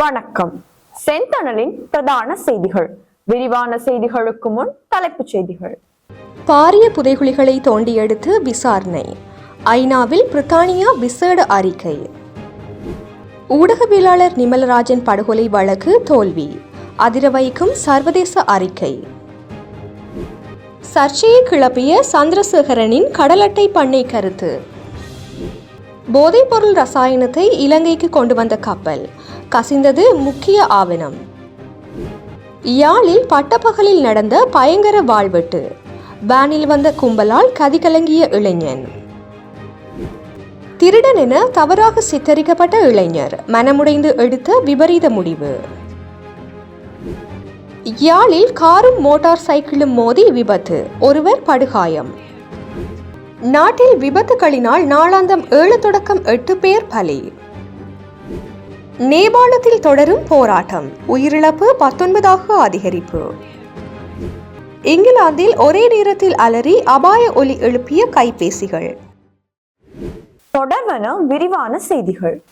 வணக்கம். செந்தணலின் பிரதான செய்திகள். விரிவான செய்திகளுக்கு முன் தலைப்புச் செய்திகள். பாரிய புதைகுழிகளை தோண்டி எடுத்து விசாரணை. ஐநாவில் பிரித்தானியா விசேட அறிக்கை. ஊடகவியலாளர் நிமலராஜன் படுகொலை வழக்கு தோல்வி. அதிர வைக்கும் சர்வதேச அறிக்கை. சர்ச்சையை கிளப்பிய சந்திரசேகரனின் கடலட்டை பண்ணை கருத்து. போதைப்பொருள் ரசாயனத்தை இலங்கைக்கு கொண்டு வந்த கப்பல் கசிந்தது முக்கிய ஆவணம். யாழில் பட்டப்பகலில் நடந்த பயங்கர வாழ்வெட்டு வேனில் வந்த கும்பலால் கதிகலங்கிய இளைஞன். திருடன் என தவறாக சித்தரிக்கப்பட்ட இளைஞர் மனமுடைந்து எடுத்த விபரீத முடிவு. யாழில் காரும் மோட்டார் சைக்கிளும் மோதி விபத்து. ஒருவர் படுகாயம். நாட்டில் விபத்துகளினால் நாளாந்தம் ஏழு தொடக்கம் எட்டு பேர் பலி. நேபாளத்தில் தொடரும் போராட்டம். உயிரிழப்பு பத்தொன்பதாக அதிகரிப்பு. இங்கிலாந்தில் ஒரே நேரத்தில் அலறி அபாய ஒலி எழுப்பிய கைபேசிகள். தொடர்வன விரிவான செய்திகள்.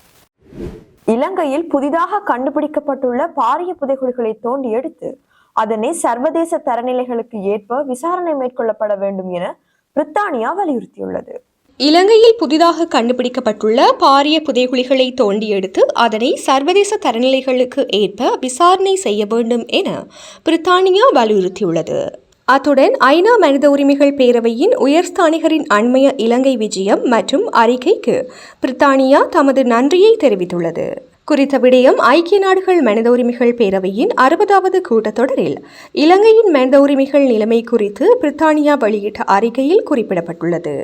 இலங்கையில் புதிதாக கண்டுபிடிக்கப்பட்டுள்ள பாரிய புதைகுழிகளை தோண்டி எடுத்து அதனை சர்வதேச தரநிலைகளுக்கு ஏற்ப விசாரணை மேற்கொள்ளப்பட வேண்டும் என பிரித்தானியா வலியுறுத்தியுள்ளது. இலங்கையில் புதிதாக கண்டுபிடிக்கப்பட்டுள்ள பாரிய புதைகுழிகளை தோண்டி எடுத்து அதனை சர்வதேச தரநிலைகளுக்கு ஏற்ப விசாரணை செய்ய வேண்டும் என பிரித்தானியா வலியுறுத்தியுள்ளது. அத்துடன் ஐநா மனித உரிமைகள் பேரவையின் உயர்ஸ்தானிகரின் அண்மைய இலங்கை விஜயம் மற்றும் அறிக்கைக்கு பிரித்தானியா தமது நன்றியை தெரிவித்துள்ளது. குறித்த விடயம் ஐக்கிய நாடுகள் மனித உரிமைகள் பேரவையின் அறுபதாவது கூட்டத்தொடரில். இலங்கையின் மனித உரிமைகள் நிலைமை குறித்து பிரித்தானியா வெளியிட்ட அறிக்கையில் குறிப்பிடப்பட்டுள்ளது.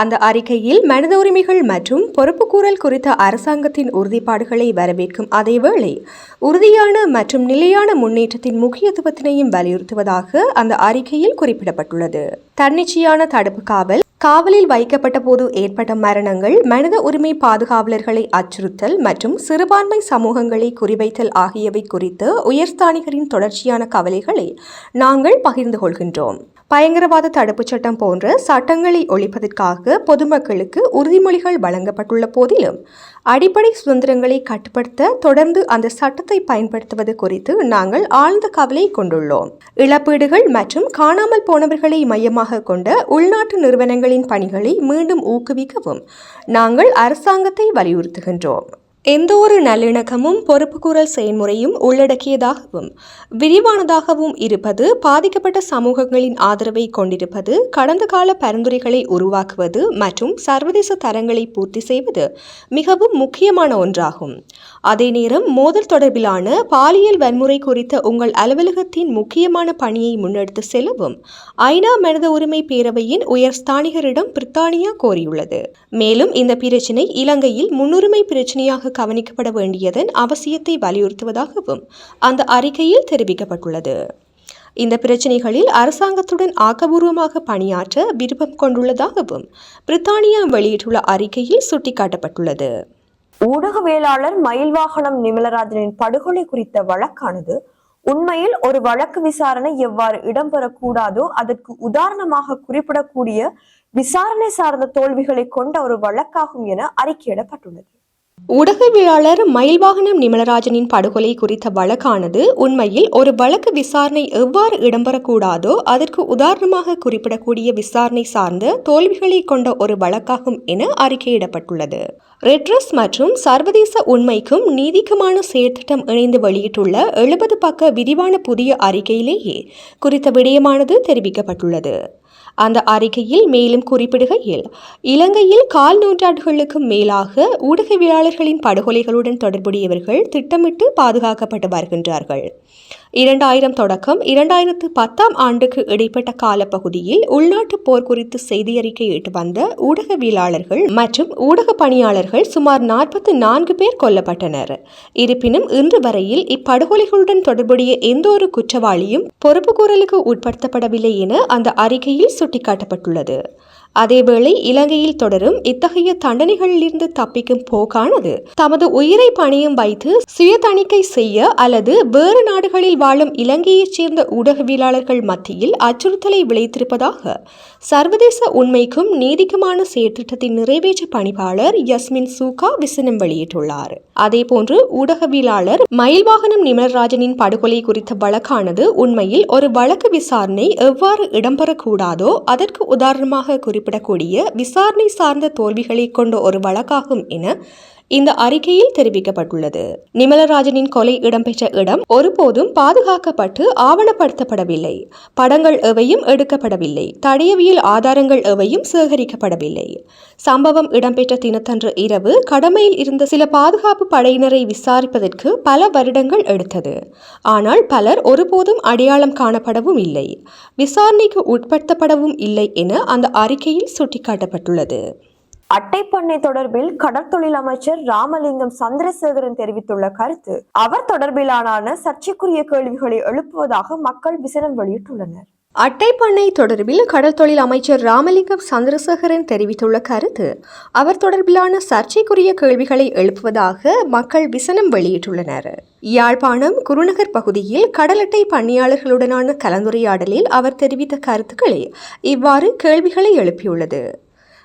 அந்த அறிக்கையில் மனித உரிமைகள் மற்றும் பொறுப்புக்கூறல் குறித்த அரசாங்கத்தின் உறுதிப்பாடுகளை வரவேற்கும் அதேவேளை உறுதியான மற்றும் நிலையான முன்னேற்றத்தின் முக்கியத்துவத்தினையும் வலியுறுத்துவதாக அந்த அறிக்கையில் குறிப்பிடப்பட்டுள்ளது. தன்னிச்சையான தடுப்பு காவல் காவலில் வைக்கப்பட்ட போது ஏற்பட்ட மரணங்கள் மனித உரிமை பாதுகாவலர்களை அச்சுறுத்தல் மற்றும் சிறுபான்மை சமூகங்களை குறிவைத்தல் ஆகியவை குறித்து உயர்ஸ்தானிகரின் தொடர்ச்சியான கவலைகளை நாங்கள் பகிர்ந்து கொள்கின்றோம். பயங்கரவாத தடுப்புச் சட்டம் போன்ற சட்டங்களை ஒழிப்பதற்காக பொதுமக்களுக்கு உறுதிமொழிகள் வழங்கப்பட்டுள்ள போதிலும் அடிப்படை சுதந்திரங்களை கட்டுப்படுத்த தொடர்ந்து அந்த சட்டத்தை பயன்படுத்துவது குறித்து நாங்கள் ஆழ்ந்த கவலை கொண்டுள்ளோம். இழப்பீடுகள் மற்றும் காணாமல் போனவர்களை மையமாக கொண்ட உள்நாட்டு நிறுவனங்களின் பணிகளை மீண்டும் ஊக்குவிக்கவும் நாங்கள் அரசாங்கத்தை வலியுறுத்துகின்றோம். எந்த ஒரு நல்லிணக்கமும் பொறுப்புக்கூறல் செயல்முறையும் உள்ளடக்கியதாகவும் விரிவானதாகவும் இருப்பது பாதிக்கப்பட்ட சமூகங்களின் ஆதரவை கொண்டிருப்பது கடந்த கால பரிந்துரைகளை உருவாக்குவது மற்றும் சர்வதேச தரங்களை பூர்த்தி செய்வது மிகவும் முக்கியமான ஒன்றாகும். அதே நேரம் மோதல் தொடர்பிலான பாலியல் வன்முறை குறித்த உங்கள் அலுவலகத்தின் முக்கியமான பணியை முன்னெடுத்து செல்லவும். ஐநா மனித உரிமை பேரவையின் உயர் ஸ்தானிகரிடம் பிரித்தானியா கோரியுள்ளது. மேலும் இந்த பிரச்சினை இலங்கையில் முன்னுரிமை பிரச்சினையாக கவனிக்கப்பட வேண்டியதன் அவசியத்தை வலியுறுத்துவதாகவும் அந்த அறிக்கையில் தெரிவிக்கப்பட்டுள்ளது. இந்த பிரச்சினைகளில் அரசாங்கத்துடன் ஆக்கபூர்வமாக பணியாற்ற விருப்பம் கொண்டுள்ளதாகவும் பிரித்தானியா வெளியிட்டுள்ள அறிக்கையில் சுட்டிக்காட்டப்பட்டுள்ளது. ஊடகவியலாளர் மயில்வாகனம் நிமலராஜனின் படுகொலை குறித்த வழக்கானது. உண்மையில் ஒரு வழக்கு விசாரணை எவ்வாறு இடம்பெறக்கூடாதோ அதற்கு உதாரணமாக குறிப்பிடக்கூடிய விசாரணை சார்ந்த தோல்விகளை கொண்ட ஒரு வழக்காகும் என அறிக்கையிடப்பட்டுள்ளது. ஊடகவியலாளர் மயில்வாகனம் நிமலராஜனின் படுகொலை குறித்த வழக்கானது உண்மையில் ஒரு வழக்கு விசாரணை எவ்வாறு இடம்பெறக்கூடாதோ அதற்கு உதாரணமாக குறிப்பிடக்கூடிய விசாரணை சார்ந்த தோல்விகளை கொண்ட ஒரு வழக்காகும் என அறிக்கையிடப்பட்டுள்ளது. ரெட்ரஸ் மற்றும் சர்வதேச உண்மைக்கும் நீதிக்குமான செயற்திட்டம் இணைந்து வெளியிட்டுள்ள எழுபது பக்க விரிவான புதிய அறிக்கையிலேயே குறித்த விடயமானது தெரிவிக்கப்பட்டுள்ளது. அந்த அறிக்கையில் மேலும் குறிப்பிடுகையில் இலங்கையில் கால் நூற்றாண்டுகளுக்கும் மேலாக ஊடகவியலாளர்களின் படுகொலைகளுடன் தொடர்புடையவர்கள் திட்டமிட்டு பாதுகாக்கப்பட்டு வருகின்றார்கள். இரண்டாயிரம் தொடக்கம் இரண்டாயிரத்து பத்தாம் ஆண்டுக்கு இடைப்பட்ட காலப்பகுதியில் உள்நாட்டு போர் குறித்து செய்தியறிக்கையிட்டு வந்த ஊடகவியலாளர்கள் மற்றும் ஊடக பணியாளர்கள் சுமார் நாற்பத்தி நான்கு பேர் கொல்லப்பட்டனர். இருப்பினும் இன்று வரையில் இப்படுகொலைகளுடன் தொடர்புடைய எந்த ஒரு குற்றவாளியும் பொறுப்புக்கூறலுக்கு உட்படுத்தப்படவில்லை என அந்த அறிக்கையில் சுட்டிக்காட்டப்பட்டுள்ளது. அதேவேளை இலங்கையில் தொடரும் இத்தகைய தண்டனைகளிலிருந்து தப்பிக்கும் போக்கானது. தமது உயிரை பணியும் வைத்து சுய தணிக்கை செய்ய அல்லது வேறு நாடுகளில் வாழும் இலங்கையைச் சேர்ந்த ஊடகவியலாளர்கள் மத்தியில் அச்சுறுத்தலை விளைத்திருப்பதாக சர்வதேச உண்மைக்கும் நீதிக்குமான செயற்திட்டத்தின் நிறைவேற்ற பணிப்பாளர் யஸ்மின் சூகா விசனம் வெளியிட்டுள்ளார். அதேபோன்று ஊடகவியலாளர் மயில்வாகனம் நிமலராஜனின் படுகொலை குறித்த வழக்கானது உண்மையில் ஒரு வழக்கு விசாரணை எவ்வாறு இடம்பெறக்கூடாதோ அதற்கு உதாரணமாக குறிப்பிடக்கூடிய விசாரணை சார்ந்த தோல்விகளை கொண்ட ஒரு வழக்காகும் என இந்த அறிக்கையில் தெரிவிக்கப்பட்டுள்ளது. நிமலராஜனின் கொலை இடம்பெற்ற இடம் ஒருபோதும் பாதுகாக்கப்பட்டு ஆவணப்படுத்தப்படவில்லை. படங்கள் எவையும் எடுக்கப்படவில்லை. தடயவியல் ஆதாரங்கள் எவையும் சேகரிக்கப்படவில்லை. சம்பவம் இடம்பெற்ற தினத்தன்று இரவு கடமையில் இருந்த சில பாதுகாப்பு படையினரை விசாரிப்பதற்கு பல வருடங்கள் எடுத்தது. ஆனால் பலர் ஒருபோதும் அடையாளம் காணப்படவும் இல்லை. விசாரணைக்கு உட்படுத்தப்படவும் இல்லை என அந்த அறிக்கையில் சுட்டிக்காட்டப்பட்டுள்ளது. அட்டைப்பண்ணை தொடர்பில் கடற்தொழில் அமைச்சர் ராமலிங்கம் சந்திரசேகரன் தெரிவித்துள்ள கருத்து அவர் தொடர்பிலான சர்ச்சைக்குரிய கேள்விகளை எழுப்புவதாக மக்கள் விசனம் வெளியிட்டுள்ளனர். அட்டைப்பண்ணை தொடர்பில் கடற்தொழில் அமைச்சர் ராமலிங்கம் சந்திரசேகரன் தெரிவித்துள்ள கருத்து அவர் தொடர்பிலான சர்ச்சைக்குரிய கேள்விகளை எழுப்புவதாக மக்கள் விசனம் வெளியிட்டுள்ளனர். யாழ்ப்பாணம் குருநகர் பகுதியில் கடல் அட்டை பணியாளர்களுடனான கலந்துரையாடலில் அவர் தெரிவித்த கருத்துக்களே இவ்வாறு கேள்விகளை எழுப்பியுள்ளது.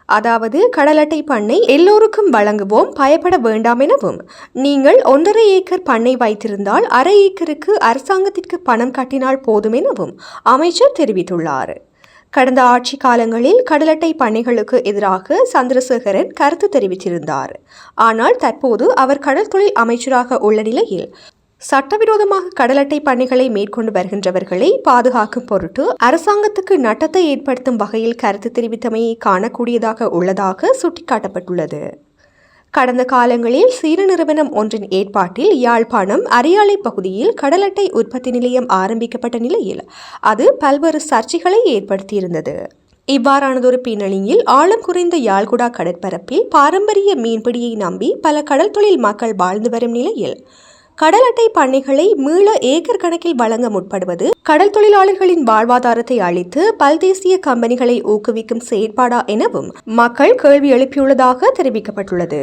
அதாவது கடலட்டை பண்ணை எல்லோருக்கும் வழங்குவோம் பயப்பட வேண்டாம் எனவும். நீங்கள் ஒன்றரை ஏக்கர் பண்ணை வைத்திருந்தால் அரை ஏக்கருக்கு அரசாங்கத்திற்கு பணம் கட்டினால் போதும் எனவும் அமைச்சர் தெரிவித்துள்ளார். கடந்த ஆட்சி காலங்களில் கடலட்டை பண்ணைகளுக்கு எதிராக சந்திரசேகரன் கருத்து தெரிவித்திருந்தார். ஆனால் தற்போது அவர் கடல் தொழில் அமைச்சராக உள்ள நிலையில் சட்டவிரோதமாக கடலட்டை பணிகளை மேற்கொண்டு வருகின்றவர்களை பாதுகாக்கும் பொருட்டு அரசாங்கத்துக்கு நட்டத்தை ஏற்படுத்தும் வகையில் கருத்து தெரிவித்தமையை காணக்கூடியதாக உள்ளதாக சுட்டிக்காட்டப்பட்டுள்ளது. கடந்த காலங்களில் சீன நிறுவனம் ஒன்றின் ஏற்பாட்டில் யாழ்ப்பாணம் அரியாலை பகுதியில் கடலட்டை உற்பத்தி நிலையம் ஆரம்பிக்கப்பட்ட நிலையில் அது பல்வேறு சர்ச்சைகளை ஏற்படுத்தியிருந்தது. இவ்வாறானதொரு பின்னணியில் ஆழம் குறைந்த யாழ்குடா கடற்பரப்பில் பாரம்பரிய மீன்பிடியை நம்பி பல கடல் தொழில் மக்கள் வாழ்ந்து வரும் நிலையில் கடல் அட்டை பண்ணைகளை மீள ஏக்கர் கணக்கில் வழங்க முற்படுவது கடல் தொழிலாளர்களின் வாழ்வாதாரத்தை அளித்து பல்தேசிய கம்பெனிகளை ஊக்குவிக்கும் செயற்பாடா எனவும் மக்கள் கேள்வி எழுப்பியுள்ளதாக தெரிவிக்கப்பட்டுள்ளது.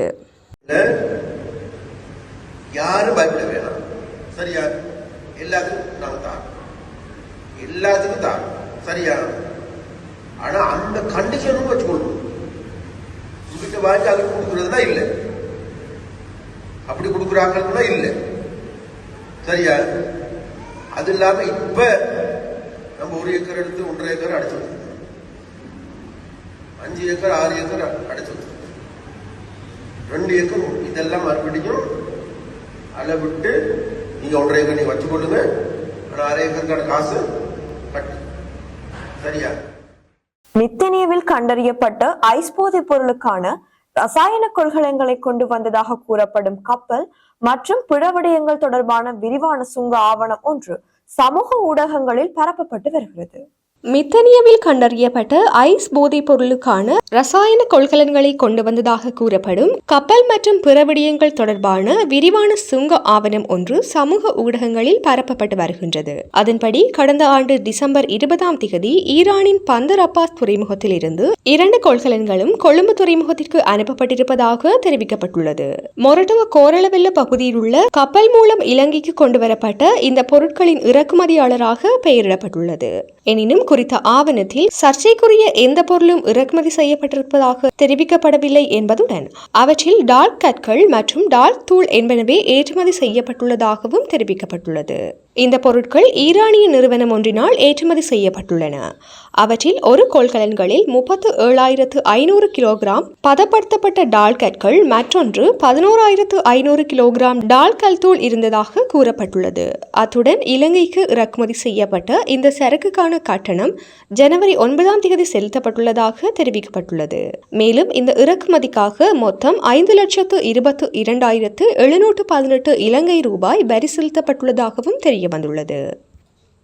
எல்லாத்துக்கும் தான் சரியா? ஆனா அந்த கண்டிஷனும் வச்சுக்கொள்ளும் உங்ககிட்ட வாங்கி அதுக்கு கொடுக்கறதுனா இல்லை. அப்படி கொடுக்குறாங்கன்னா இல்லை. சரியா அது இல்லாம இப்ப நம்ம ஒரு ஏக்கர் எடுத்து ஒன்றரை ஏக்கர் அடிச்சு வச்சிருக்கோம். அஞ்சு ஏக்கர் ஆறு ஏக்கர் அடிச்சு வச்சிருக்கோம். ரெண்டு ஏக்கர் இதெல்லாம் மறுபடியும் அளவிட்டு விட்டு நீங்க ஒன்றரை ஏக்கர் நீங்க வச்சுக்கொள்ளுங்க. ஆனா அரை ஏக்கருக்கான காசு கட்டு. சரியா? நித்தனியவில் கண்டறியப்பட்ட ஐஸ் போதைப் பொருளுக்கான ரசாயன கொள்கலங்களை கொண்டு வந்ததாக கூறப்படும் கப்பல் மற்றும் பிற விடயங்கள் தொடர்பான விரிவான சுங்க ஆவணம் ஒன்று சமூக ஊடகங்களில் பரப்பப்பட்டு வருகிறது. மித்தனியவில் கண்டறியப்பட்ட ஐஸ் போதைப் பொருளுக்கான ரசாயன கொள்கலன்களை கொண்டு வந்ததாக கூறப்படும் கப்பல் மற்றும் பிற விடயங்கள் தொடர்பான விரிவான சுங்க ஆவணம் ஒன்று சமூக ஊடகங்களில் பரப்பப்பட்டு வருகின்றது. அதன்படி கடந்த ஆண்டு டிசம்பர் இருபதாம் திகதி ஈரானின் பந்தர் அப்பாஸ் துறைமுகத்தில் இருந்து இரண்டு கொள்கலன்களும் கொழும்பு துறைமுகத்திற்கு அனுப்பப்பட்டிருப்பதாக தெரிவிக்கப்பட்டுள்ளது. மொரட்டுவ கோரளவெல்ல பகுதியில் உள்ள கப்பல் மூலம் இலங்கைக்கு கொண்டு வரப்பட்ட இந்த பொருட்களின் இறக்குமதியாளராக பெயரிடப்பட்டுள்ளது. எனினும் குறித்த ஆவணத்தில் சர்ச்சைக்குரிய எந்த பொருளும் இறக்குமதி செய்யப்பட்டிருப்பதாக தெரிவிக்கப்படவில்லை என்பதுடன் அவற்றில் டால்க் கற்கள் மற்றும் டால்க் தூள் என்பனவே ஏற்றுமதி செய்யப்பட்டுள்ளதாகவும் தெரிவிக்கப்பட்டுள்ளது. இந்த பொருட்கள் ஈரானிய நிறுவனம் ஒன்றினால் ஏற்றுமதி செய்யப்பட்டுள்ளன. அவற்றில் ஒரு கொள்கலன்களில் முப்பத்து ஏழாயிரத்து ஐநூறு கிலோகிராம் பதப்படுத்தப்பட்ட டால்கற்கள் மற்றொன்று பதினோராயிரத்து ஐநூறு கிலோகிராம் டால்கல் தூள் இருந்ததாக கூறப்பட்டுள்ளது. அத்துடன் இலங்கைக்கு இறக்குமதி செய்யப்பட்ட இந்த சரக்குக்கான கட்டணம் ஜனவரி ஒன்பதாம் தேதி செலுத்தப்பட்டுள்ளதாக தெரிவிக்கப்பட்டுள்ளது. மேலும் இந்த இறக்குமதிக்காக மொத்தம் ஐந்து லட்சத்து இருபத்து இரண்டாயிரத்து எழுநூற்று பதினெட்டு இலங்கை ரூபாய் வரி செலுத்தப்பட்டுள்ளதாகவும் தெரிய வந்துள்ளது.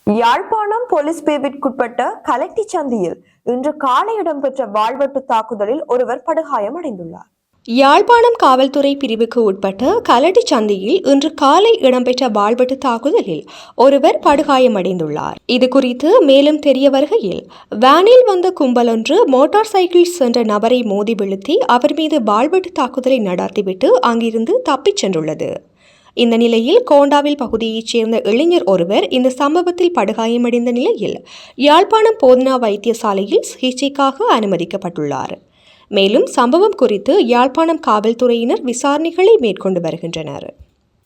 யாழ்ப்பாணம் போலீஸ் பிரிவிற்குட்பட்ட கலெக்டி சந்தியில் இன்று காலை இடம்பெற்ற வாழ்வெட்டு தாக்குதலில் ஒருவர் படுகாயம் அடைந்துள்ளார். யாழ்ப்பாணம் காவல்துறை பிரிவுக்கு உட்பட்ட கலடி சந்தையில் இன்று காலை இடம்பெற்ற வாள்வெட்டு தாக்குதலில் ஒருவர் படுகாயமடைந்துள்ளார் இது குறித்து மேலும் தெரிய வருகையில் வேனில் வந்த கும்பலொன்று மோட்டார் சைக்கிள் சென்ற நபரை மோதி வீழ்த்தி அவர் மீது வாள்வெட்டு தாக்குதலை நடத்திவிட்டு அங்கிருந்து தப்பிச் சென்றுள்ளது. இந்த நிலையில் கோண்டாவில் பகுதியைச் சேர்ந்த இளைஞர் ஒருவர் இந்த சம்பவத்தில் படுகாயமடைந்த நிலையில் யாழ்ப்பாணம் போதனா வைத்தியசாலையில் சிகிச்சைக்காக அனுமதிக்கப்பட்டுள்ளார். மேலும் சம்பவம் குறித்து யாழ்ப்பாணம் காவல்துறையினர் விசாரணைகளை மேற்கொண்டு வருகின்றனர்.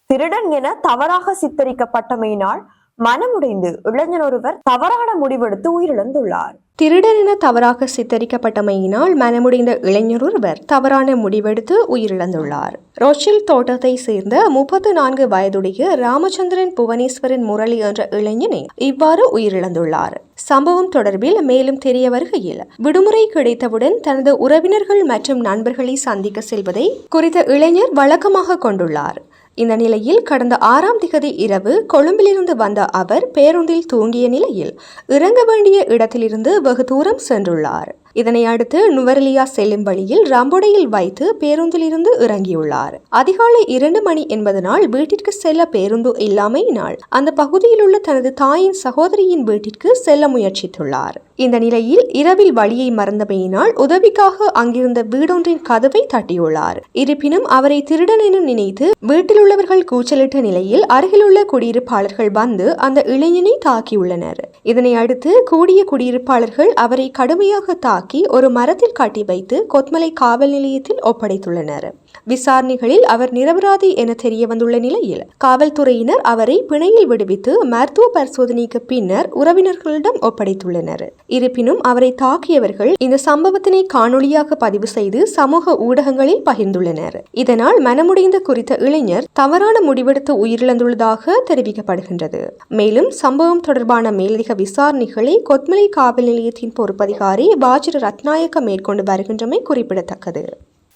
திருடன் என தவறாக சித்தரிக்கப்பட்டமையினால் மனமுடைந்து இளைஞர் ஒருவர் தவறான முடிவெடுத்து உயிரிழந்துள்ளார். திருடன் என தவறாக சித்தரிக்கப்பட்டமையினால் மனமுடைந்த இளைஞர் ஒருவர் தவறான முடிவெடுத்து உயிரிழந்துள்ளார். ரோச்சில் தோட்டத்தை சேர்ந்த முப்பத்து நான்கு வயதுடைய ராமச்சந்திரன் புவனேஸ்வரன் முரளி என்ற இளைஞனே இவ்வாறு உயிரிழந்துள்ளார். சம்பவம் தொடர்பில் மேலும் தெரிய வருகையில் விடுமுறை கிடைத்தவுடன் தனது உறவினர்கள் மற்றும் நண்பர்களை சந்திக்க செல்வதை குறித்த இளைஞர் வழக்கமாக கொண்டுள்ளார். இந்த நிலையில் கடந்த ஆறாம் திகதி இரவு கொழும்பிலிருந்து வந்த அவர் பேருந்தில் தூங்கிய நிலையில் இறங்க வேண்டிய இடத்திலிருந்து வெகு தூரம் சென்றுள்ளார். இதனை அடுத்து நுவரலியா செல்லும் வழியில் ரம்பொடையில் வைத்து பேருந்திலிருந்து இறங்கியுள்ளார். அதிகாலை இரண்டு மணி என்பதனால் வீட்டிற்கு செல்ல பேருந்து இல்லாமையினால் அந்த பகுதியில் உள்ள தனது தாயின் சகோதரியின் வீட்டிற்கு செல்ல முயற்சித்துள்ளார். இந்த நிலையில் இரவில் வழியை மறந்தமையினால் உதவிக்காக அங்கிருந்த வீடொன்றின் கதவை தட்டியுள்ளார். இருப்பினும் அவரை திருடன் என நினைத்து வீட்டில் உள்ளவர்கள் கூச்சலிட்ட நிலையில் அருகிலுள்ள குடியிருப்பாளர்கள் வந்து அந்த இளைஞனை தாக்கியுள்ளனர். இதனை அடுத்து கூடிய குடியிருப்பாளர்கள் அவரை கடுமையாக தாக்கி ஒரு மரத்தில் காட்டி வைத்து கொத்மலை காவல் நிலையத்தில் ஒப்படைத்துள்ளனர். விசாரணைகளில் அவர் நிரபராதி என தெரிய வந்துள்ள நிலையில் காவல்துறையினர் அவரை பிணையில் விடுவித்து மருத்துவ பரிசோதனைக்கு பின்னர் உறவினர்களிடம் ஒப்படைத்துள்ளனர். இருப்பினும் அவரை தாக்கியவர்கள் இந்த சம்பவத்தினை காணொளியாக பதிவு செய்து சமூக ஊடகங்களில் பகிர்ந்துள்ளனர். இதனால் மனமுடைந்த குறித்த இளைஞர் தவறான முடிவெடுத்து உயிரிழந்துள்ளதாக தெரிவிக்கப்படுகின்றது. மேலும் சம்பவம் தொடர்பான மேலதிக விசாரணைகளை கொத்மலை காவல் நிலையத்தின் பொறுப்பதிகாரி பாஜர ரத்நாயக்க மேற்கொண்டு வருகின்றமை குறிப்பிடத்தக்கது.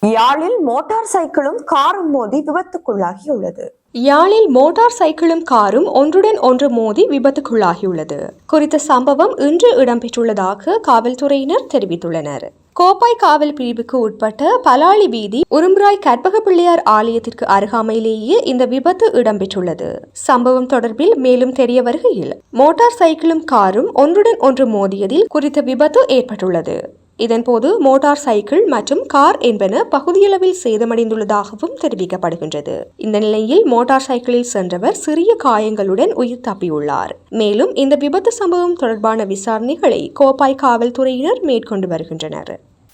யாழில் மோட்டார் சைக்கிளும் காரும் மோதி விபத்துக்குள்ளாகியுள்ளது. யாழில் மோட்டார் சைக்கிளும் காரும் ஒன்றுடன் ஒன்று மோதி விபத்துக்குள்ளாகியுள்ளது. குறித்த சம்பவம் இன்று இடம்பெற்றுள்ளதாக காவல்துறையினர் தெரிவித்துள்ளனர். கோப்பாய் காவல் பிரிவுக்கு உட்பட்ட பலாளி வீதி உரும்புராய் கற்பக பிள்ளையார் ஆலயத்திற்கு அருகாமையிலேயே இந்த விபத்து இடம்பெற்றுள்ளது. சம்பவம் தொடர்பில் மேலும் தெரிய வருகையில் மோட்டார் சைக்கிளும் காரும் ஒன்றுடன் ஒன்று மோதியதில் குறித்த விபத்து ஏற்பட்டுள்ளது. இதன்போது மோட்டார் சைக்கிள் மற்றும் கார் என்பன பகுதியளவில் சேதமடைந்துள்ளதாகவும் தெரிவிக்கப்படுகின்றது. இந்த நிலையில் மோட்டார் சைக்கிளில் சென்றவர் சிறிய காயங்களுடன் உயிர் தப்பியுள்ளார். மேலும் இந்த விபத்து சம்பவம் தொடர்பான விசாரணைகளை கோப்பாய் காவல்துறையினர் மேற்கொண்டு வருகின்றனர்.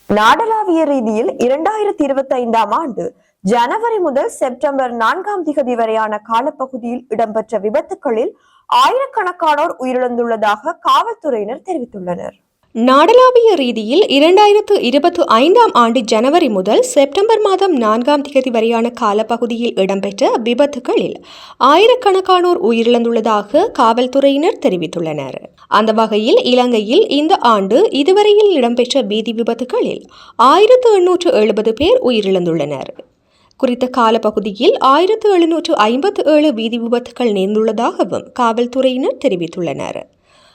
நாடளாவிய ரீதியில் இரண்டாயிரத்தி இருபத்தி ஐந்தாம் ஆண்டு ஜனவரி முதல் செப்டம்பர் நான்காம் திகதி வரையான காலப்பகுதியில் இடம்பெற்ற விபத்துகளில் ஆயிரக்கணக்கானோர் உயிரிழந்துள்ளதாக காவல்துறையினர் தெரிவித்துள்ளனர். நாடளாவிய ரீதியில் இரண்டாயிரத்து இருபத்து ஐந்தாம் ஆண்டு ஜனவரி முதல் செப்டம்பர் மாதம் நான்காம் தேதி வரையான காலப்பகுதியில் இடம்பெற்ற விபத்துகளில் ஆயிரக்கணக்கானோர் உயிரிழந்துள்ளதாக காவல்துறையினர் தெரிவித்துள்ளனர். அந்த வகையில் இலங்கையில் இந்த ஆண்டு இதுவரையில் இடம்பெற்ற வீதி விபத்துகளில் ஆயிரத்து எண்ணூற்று எழுபது பேர் உயிரிழந்துள்ளனர். குறித்த காலப்பகுதியில் ஆயிரத்து எழுநூற்று ஐம்பத்து ஏழு வீதி விபத்துகள் நேர்ந்துள்ளதாகவும் காவல்துறையினர் தெரிவித்துள்ளனர்.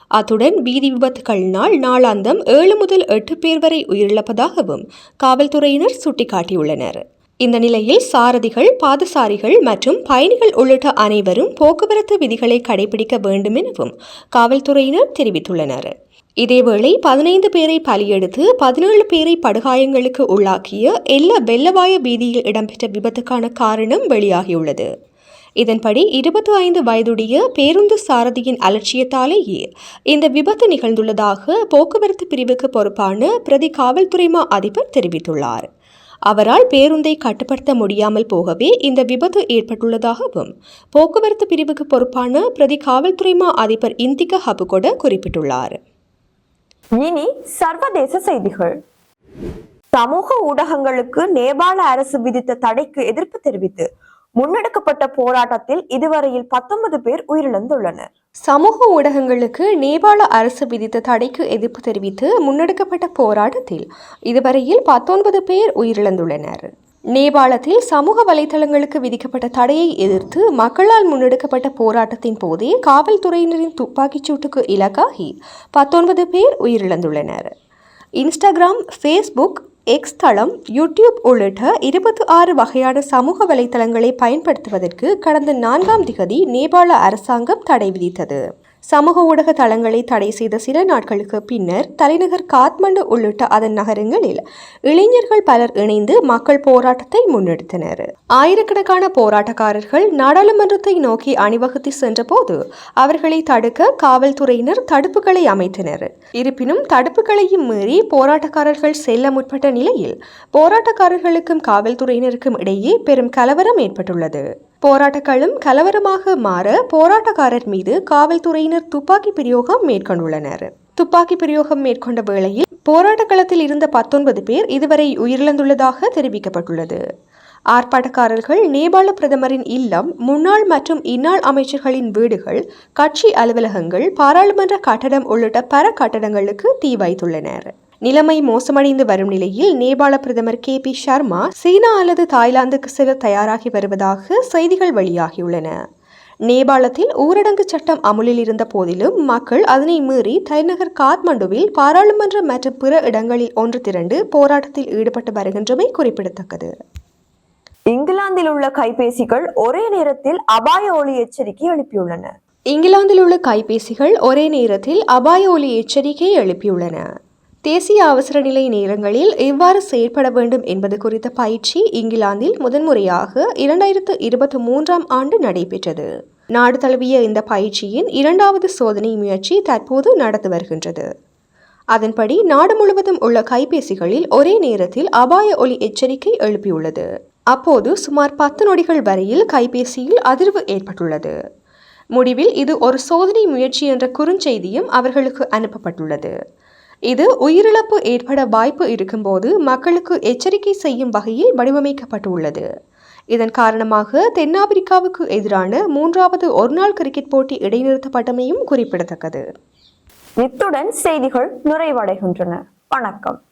அத்துடன் வீதி விபத்துகளினால் நாளாந்தம் ஏழு முதல் எட்டு பேர் வரை உயிரிழப்பதாகவும் காவல்துறையினர் சுட்டிக்காட்டியுள்ளனர். இந்த நிலையில் சாரதிகள் பாதசாரிகள் மற்றும் பயணிகள் உள்ளிட்ட அனைவரும் போக்குவரத்து விதிகளை கடைபிடிக்க வேண்டும் எனவும் காவல்துறையினர் தெரிவித்துள்ளனர். இதேவேளை பதினைந்து பேரை பலியெடுத்து பதினேழு பேரை படுகாயங்களுக்கு உள்ளாக்கிய எல்ல வெள்ளவாய வீதியில் இடம்பெற்ற விபத்துக்கான காரணம் வெளியாகியுள்ளது. இதன்படி இருபத்தி ஐந்து வயதுடைய பேருந்து சாரதியின் அலட்சியத்தாலேயே இந்த விபத்து நிகழ்ந்துள்ளதாக போக்குவரத்து பிரிவுக்கு பொறுப்பான பிரதி காவல்துறை மா அதிபர் தெரிவித்துள்ளார். அவரால் பேருந்தை கட்டுப்படுத்த முடியாமல் போகவே இந்த விபத்து ஏற்பட்டுள்ளதாகவும் போக்குவரத்து பிரிவுக்கு பொறுப்பான பிரதி காவல்துறை மா அதிபர் இந்திக ஹபுகொட குறிப்பிட்டுள்ளார். இனி சர்வதேச செய்திகள். சமூக ஊடகங்களுக்கு நேபாள அரசு விதித்த தடைக்கு எதிர்ப்பு தெரிவித்து முன்னெடுக்கப்பட்ட போராட்டத்தில் இதுவரையில் பத்தொன்பது பேர் உயிரிழந்துள்ளனர். சமூக ஊடகங்களுக்கு நேபாள அரசு விதித்த தடைக்கு எதிர்ப்பு தெரிவித்து முன்னெடுக்கப்பட்ட போராட்டத்தில் இதுவரையில் பத்தொன்பது பேர் உயிரிழந்துள்ளனர். நேபாளத்தில் சமூக வலைதளங்களுக்கு விதிக்கப்பட்ட தடையை எதிர்த்து மக்களால் முன்னெடுக்கப்பட்ட போராட்டத்தின் போதே காவல்துறையினரின் துப்பாக்கிச் சூட்டுக்கு இலக்காகி பத்தொன்பது பேர் உயிரிழந்துள்ளனர். இன்ஸ்டாகிராம் ஃபேஸ்புக் எக்ஸ் தளம் யூடியூப் உள்ளிட்ட இருபத்தி ஆறு வகையான சமூக வலைத்தளங்களை பயன்படுத்துவதற்கு கடந்த நான்காம் திகதி நேபாள அரசாங்கம் தடை விதித்தது. சமூக ஊடக தளங்களை தடை செய்த சில நாட்களுக்கு பின்னர் தலைநகர் காத்மண்டு உள்ளிட்ட அதன் நகரங்களில் இளைஞர்கள் பலர் இணைந்து மக்கள் போராட்டத்தை முன்னெடுத்தனர். ஆயிரக்கணக்கான போராட்டக்காரர்கள் நாடாளுமன்றத்தை நோக்கி அணிவகுத்து சென்றபோது அவர்களை தடுக்க காவல்துறையினர் தடுப்புகளை அமைத்தனர். இருப்பினும் தடுப்புகளையும் மீறி போராட்டக்காரர்கள் செல்ல முற்பட்ட நிலையில் போராட்டக்காரர்களுக்கும் காவல்துறையினருக்கும் இடையே பெரும் கலவரம் ஏற்பட்டுள்ளது. போராட்டங்களும் கலவரமாக மாற போராட்டக்காரர் மீது காவல்துறையினர் துப்பாக்கி பிரயோகம் மேற்கொண்டுள்ளனர். துப்பாக்கி பிரயோகம் மேற்கொண்ட வேளையில் போராட்ட களத்தில் இருந்த பத்தொன்பது பேர் இதுவரை உயிரிழந்துள்ளதாக தெரிவிக்கப்பட்டுள்ளது. ஆர்ப்பாட்டக்காரர்கள் நேபாள பிரதமரின் இல்லம் முன்னாள் மற்றும் இந்நாள் அமைச்சர்களின் வீடுகள் கட்சி அலுவலகங்கள் பாராளுமன்ற கட்டடம் உள்ளிட்ட பல கட்டடங்களுக்கு தீ வைத்துள்ளனர். நிலைமை மோசமடைந்து வரும் நிலையில் நேபாள பிரதமர் கே பி சர்மா சீனா அல்லது தாய்லாந்துக்கு செல்ல தயாராகி வருவதாக செய்திகள் வெளியாகியுள்ளன. நேபாளத்தில் ஊரடங்கு சட்டம் அமுலில் இருந்த போதிலும் மக்கள் அதனை மீறி தலைநகர் காத்மண்டுவில் பாராளுமன்ற மற்றும் பிற இடங்களில் ஒன்று திரண்டு போராட்டத்தில் ஈடுபட்டு வருகின்றமை குறிப்பிடத்தக்கது. இங்கிலாந்தில் உள்ள கைபேசிகள் ஒரே நேரத்தில் அபாய ஒலி எச்சரிக்கை எழுப்பியுள்ளன. இங்கிலாந்தில் உள்ள கைபேசிகள் ஒரே நேரத்தில் அபாய ஒலி எச்சரிக்கை எழுப்பியுள்ளன. தேசிய அவசர நிலை நேரங்களில் எவ்வாறு செயற்பட வேண்டும் என்பது குறித்த பயிற்சி இங்கிலாந்தில் முதன்முறையாக இரண்டாயிரத்து இருபத்தி மூன்றாம் ஆண்டு நடைபெற்றது. நாடு தழுவிய இந்த பயிற்சியின் இரண்டாவது சோதனை முயற்சி தற்போது நடந்து வருகின்றது. அதன்படி நாடு முழுவதும் உள்ள கைபேசிகளில் ஒரே நேரத்தில் அபாய ஒலி எச்சரிக்கை எழுப்பியுள்ளது. அப்போது சுமார் பத்து நொடிகள் வரையில் கைபேசியில் அதிர்வு ஏற்பட்டுள்ளது. முடிவில் இது ஒரு சோதனை முயற்சி என்ற குறுஞ்செய்தியும் அவர்களுக்கு அனுப்பப்பட்டுள்ளது. இது உயிரிழப்பு ஏற்பட வாய்ப்பு இருக்கும்போது மக்களுக்கு எச்சரிக்கை செய்யும் வகையில் வடிவமைக்கப்பட்டுள்ளது. இதன் காரணமாக தென்னாப்பிரிக்காவுக்கு எதிரான மூன்றாவது ஒருநாள் கிரிக்கெட் போட்டி இடைநிறுத்தப்பட்டமையும் குறிப்பிடத்தக்கது. இத்துடன் செய்திகள் நிறைவடைகின்றன. வணக்கம்.